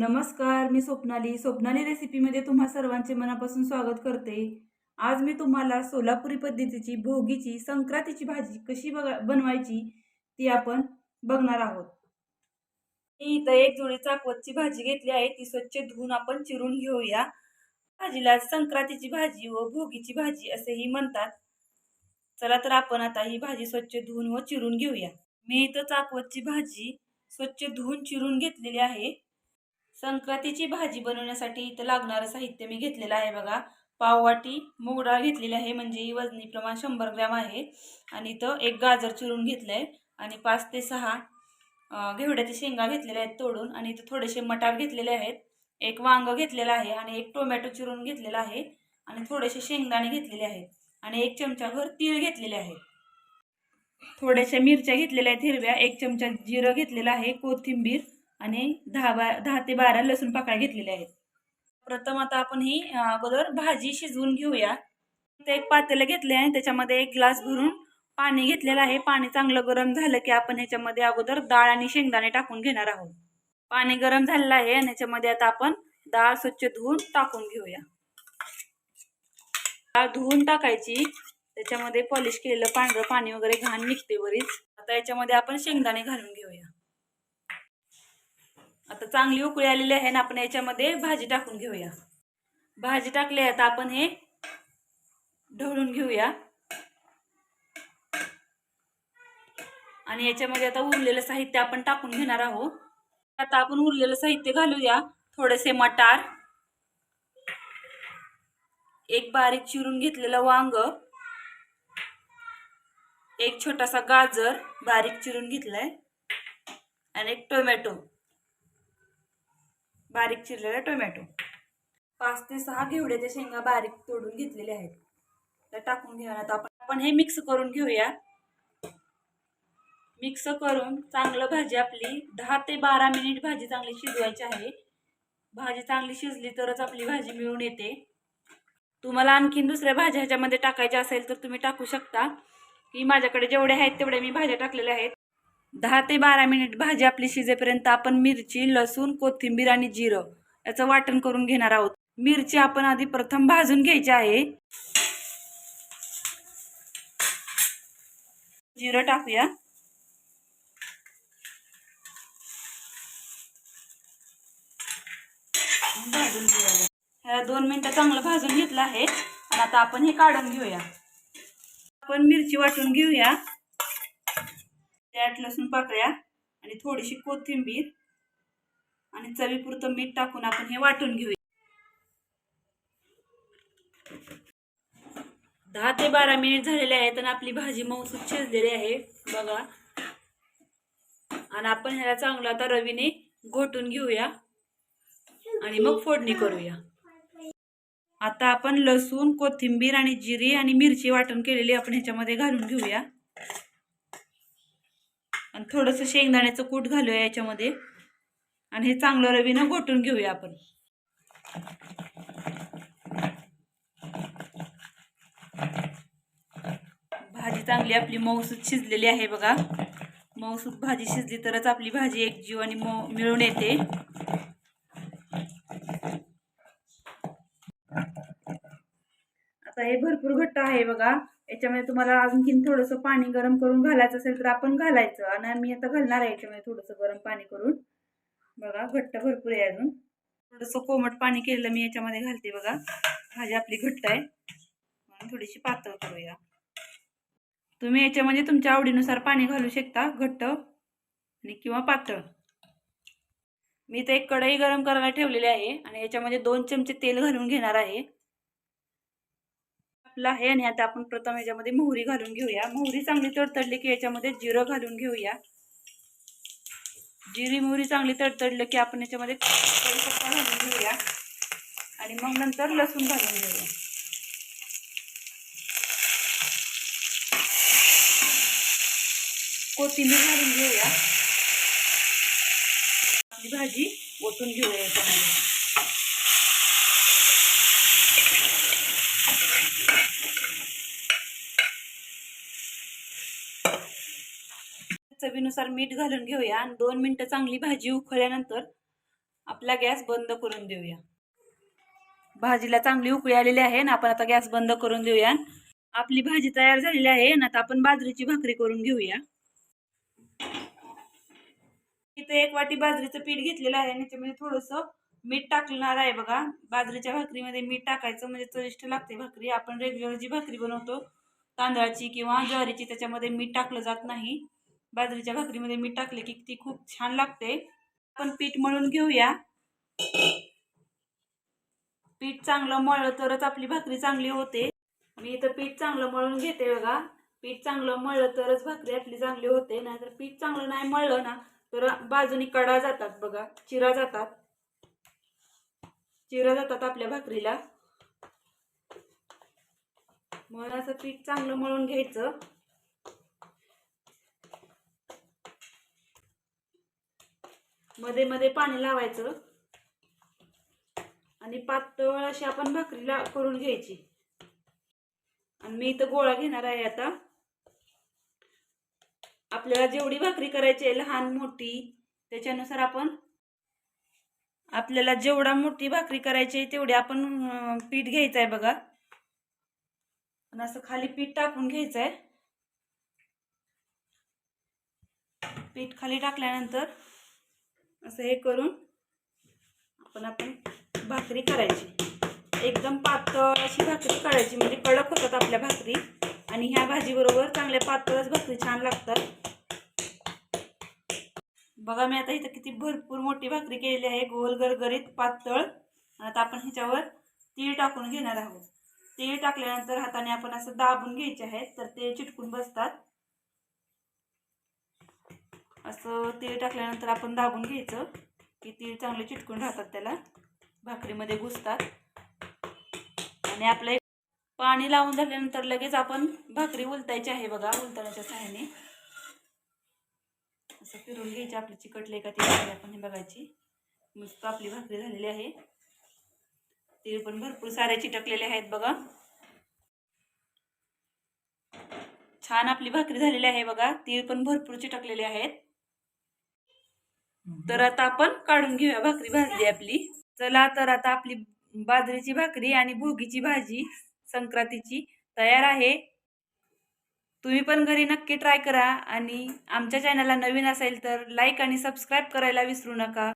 नमस्कार मी स्वप्नाली. स्वप्नाली रेसिपीमध्ये तुम्हा सर्वांचे मनापासून स्वागत करते. आज मी तुम्हाला सोलापुरी पद्धतीची भोगीची संक्रांतीची भाजी कशी बघा बनवायची ती आपण बघणार आहोत. मी इथं एक जोडी चाकवतची भाजी घेतली आहे. ती स्वच्छ धुवून आपण चिरून घेऊया. भाजीला संक्रांतीची भाजी व भोगीची भाजी असेही म्हणतात. चला तर आपण आता ही भाजी स्वच्छ धुवून व चिरून घेऊया. मी इथं चाकवतची भाजी स्वच्छ धुवून चिरून घेतलेली आहे. संक्रांतीची भाजी बनवण्यासाठी इथं लागणारं साहित्य मी घेतलेलं आहे बघा. पाववाटी मूग डाळ घेतलेली आहे म्हणजे ही वजनी प्रमाण शंभर ग्रॅम आहे. आणि इथं एक गाजर चिरून घेतलं आहे आणि पाच ते सहा घेवड्याची घेवड्याच्या शेंगा घेतलेल्या आहेत तोडून. आणि इथं थोडेसे मटार घेतलेले आहेत. एक वांग घेतलेलं आहे आणि एक टोमॅटो चिरून घेतलेला आहे. आणि थोडेसे शेंगदाणे घेतलेले आहेत. आणि एक चमचाभर तीळ घेतलेले आहेत थोड्याशा मिरच्या घेतलेल्या आहेत हिरव्या. एक चमचा जिरं घेतलेलं आहे कोथिंबीर. आणि दहा बा दहा ते बारा लसूण पाकळ्या घेतलेल्या आहेत. प्रथम आता आपण ही अगोदर भाजी शिजवून घेऊया. ते एक पातेलं घेतले आहे त्याच्यामध्ये एक ग्लास भरून पाणी घेतलेलं आहे. पाणी चांगलं गरम झालं की आपण ह्याच्यामध्ये अगोदर डाळ आणि शेंगदाणे टाकून घेणार आहोत. पाणी गरम झालेलं आहे आणि ह्याच्यामध्ये आता आपण डाळ स्वच्छ धुवून टाकून घेऊया. डाळ धुवून टाकायची. त्याच्यामध्ये पॉलिश केलेलं पांढरं पाणी वगैरे घाण निघते बरीच आता याच्यामध्ये आपण शेंगदाणे घालून घेऊया. आता चांगली उकळी आलेली आहे ना आपण याच्यामध्ये भाजी टाकून घेऊया. भाजी टाकली आहे आता आपण हे ढवळून घेऊया. आणि याच्यामध्ये आता उरलेलं साहित्य आपण टाकून घेणार आहोत. आता आपण उरलेलं साहित्य घालूया थोडेसे मटार. एक बारीक चिरून घेतलेलं वांग. एक छोटासा गाजर बारीक चिरून घेतलाय. आणि एक टोमॅटो. बारीक चिरलेला टोमॅटो. पाच ते सहा घेवड्याच्या शेंगा बारीक तोडून घेतलेल्या आहेत. त्या टाकून घेऊया आता आपण. आपण हे मिक्स करून घेऊया. मिक्स करून चांगलं भाजी आपली दहा ते बारा मिनिट भाजी चांगली शिजवायची आहे. भाजी चांगली शिजली तरच आपली भाजी मिळून येते. तुम्हाला आणखीन दुसऱ्या भाज्या ह्याच्यामध्ये टाकायच्या असेल तर तुम्ही टाकू शकता. की माझ्याकडे जेवढे आहेत तेवढ्या मी भाज्या टाकलेल्या आहेत. दहा ते बारा मिनिट भाजी आपली शिजेपर्यंत आपण मिरची लसूण कोथिंबीर आणि जिरं याचं वाटण करून घेणार आहोत. मिरची आपण आधी प्रथम भाजून घ्यायची आहे. जिरं टाकूया. भाजून घेऊया. दोन मिनटं चांगलं भाजून घेतलं आहे. आणि आता आपण हे काढून घेऊया. आपण मिरची वाटून घेऊया. त्यात लसूण पाकळ्या आणि थोडीशी कोथिंबीर आणि चवीपुरतं मीठ टाकून आपण हे वाटून घेऊया. दहा ते बारा मिनिट झालेले आहेत आणि आपली भाजी मऊसूत शिजलेली आहे बघा. आणि आपण ह्याला चांगलं आता रवीने घोटून घेऊया आणि मग फोडणी करूया. आता आपण लसूण कोथिंबीर आणि जिरी आणि मिरची वाटण केलेली आपण ह्याच्यामध्ये घालून घेऊया. आणि थोडंसं शेंगदाण्याचं कूट घालूया याच्यामध्ये. आणि हे चांगलं रवीनं घोटून घेऊया आपण. भाजी चांगली आपली मऊसूत शिजलेली आहे बघा. मऊसूत भाजी शिजली तरच आपली भाजी एकजीव आणि मऊ मिळून येते. आता हे भरपूर घट्ट आहे बघा. याच्यामध्ये तुम्हाला आणखीन थोडंसं पाणी गरम करून घालायचं असेल तर आपण घालायचं. आणि मी आता घालणार आहे याच्यामध्ये थोडंसं गरम पाणी करून. बघा घट्ट भरपूर आहे अजून. थोडंसं कोमट पाणी केलेलं मी याच्यामध्ये घालते बघा. भाजी आपली घट्ट आहे. म्हणून थोडीशी पातळ करूया. तुम्ही याच्यामध्ये तुमच्या आवडीनुसार पाणी घालू शकता घट्ट आणि किंवा पातळ. मी तर एक कढई गरम करायला ठेवलेली आहे आणि याच्यामध्ये दोन चमचे तेल घालून घेणार आहे. आपलं आहे आणि आता आपण प्रथम याच्यामध्ये मोहरी घालून घेऊया. मोहरी चांगली तडतडली की याच्यामध्ये जिरं घालून घेऊया. जिरी मोहरी चांगली तडतडलं की आपण याच्यामध्ये कढीपत्ता घालून घेऊया. आणि मग नंतर लसूण घालून घेऊया. कोथिंबीर घालून घेऊया. आपली भाजी ओतून घेऊया याच्यामध्ये चवीनुसार मीठ घालून घेऊया आणि दोन मिनटं चांगली भाजी उकळल्यानंतर आपला गॅस बंद करून देऊया. भाजीला चांगली उकळी आलेली आहे ना आपण आता गॅस बंद करून देऊया. आपली भाजी तयार झालेली आहे ना आता आपण बाजरीची भाकरी करून घेऊया. इथे एक वाटी बाजरीचं पीठ घेतलेलं आहे आणि त्याच्यामध्ये थोडंसं मीठ टाकणार आहे बघा. बाजरीच्या भाकरीमध्ये मीठ टाकायचं म्हणजे चविष्ट लागते भाकरी. आपण रेग्युलर जी भाकरी बनवतो तांदळाची किंवा ज्वारीची त्याच्यामध्ये मीठ टाकलं जात नाही. बाजरीच्या भाकरीमध्ये मीठ टाकले की ती खूप छान लागते. आपण पीठ मळून घेऊया. पीठ चांगलं मळलं तरच आपली भाकरी चांगली होते. मी इथं पीठ चांगलं मळून घेते बघा. पीठ चांगलं मळलं तरच भाकरी आपली चांगली होते. नाहीतर पीठ चांगलं नाही मळलं ना तर बाजूनी कडा जातात बघा. चिरा जातात. चिरा जातात आपल्या भाकरीला. म्हणून असं पीठ चांगलं मळून घ्यायचं. मध्ये मध्ये पाणी लावायचं. आणि पातळ अशी आपण भाकरीला करून घ्यायची. आणि मी इथं गोळा घेणार आहे आता. आपल्याला जेवढी भाकरी करायची आहे लहान मोठी त्याच्यानुसार आपण आपल्याला जेवढा मोठी भाकरी करायची आहे तेवढी आपण पीठ घ्यायचं आहे बघा. आणि असं खाली पीठ टाकून घ्यायचं आहे पीठ खाली टाकल्यानंतर असं हे करून आपण आपण भाकरी करायची. एकदम पातळ अशी भाकरी करायची. म्हणजे कडक होतात आपल्या भाकरी. आणि ह्या भाजीबरोबर चांगल्या पातळच भाकरी छान लागतात. बघा मी आता इथं किती भरपूर मोठी भाकरी केलेली आहे. गोल गरगरीत पातळ. आता आपण ह्याच्यावर तीळ टाकून घेणार आहोत. तीळ टाकल्यानंतर हाताने आपण असं दाबून घ्यायचे आहेत तर ते चिटकून बसतात. असं तीळ टाकल्यानंतर आपण दाबून घ्यायचं की तीळ चांगले चिटकून राहतात त्याला. भाकरीमध्ये घुसतात. आणि आपलं एक पाणी लावून झाल्यानंतर लगेच आपण भाकरी उलतायची आहे बघा उलताण्याच्या सहाय्याने. असं फिरून घ्यायची आपली चिकटले का ती आपण हे बघायची. मस्त आपली भाकरी झालेली आहे. तीळ पण भरपूर सारे चिटकलेले आहेत बघा. छान आपली भाकरी झालेली आहे बघा. तीळ पण भरपूर चिटकलेले आहेत. तर आता आपण काढून घेऊया भाकरी भाजली आपली. चला तर आता आपली बाजरीची भाकरी आणि भोगीची भाजी संक्रांतीची तयार आहे. तुम्ही पण घरी नक्की ट्राय करा आणि आमच्या चॅनलला नवीन असेल तर लाईक आणि सबस्क्राईब करायला विसरू नका.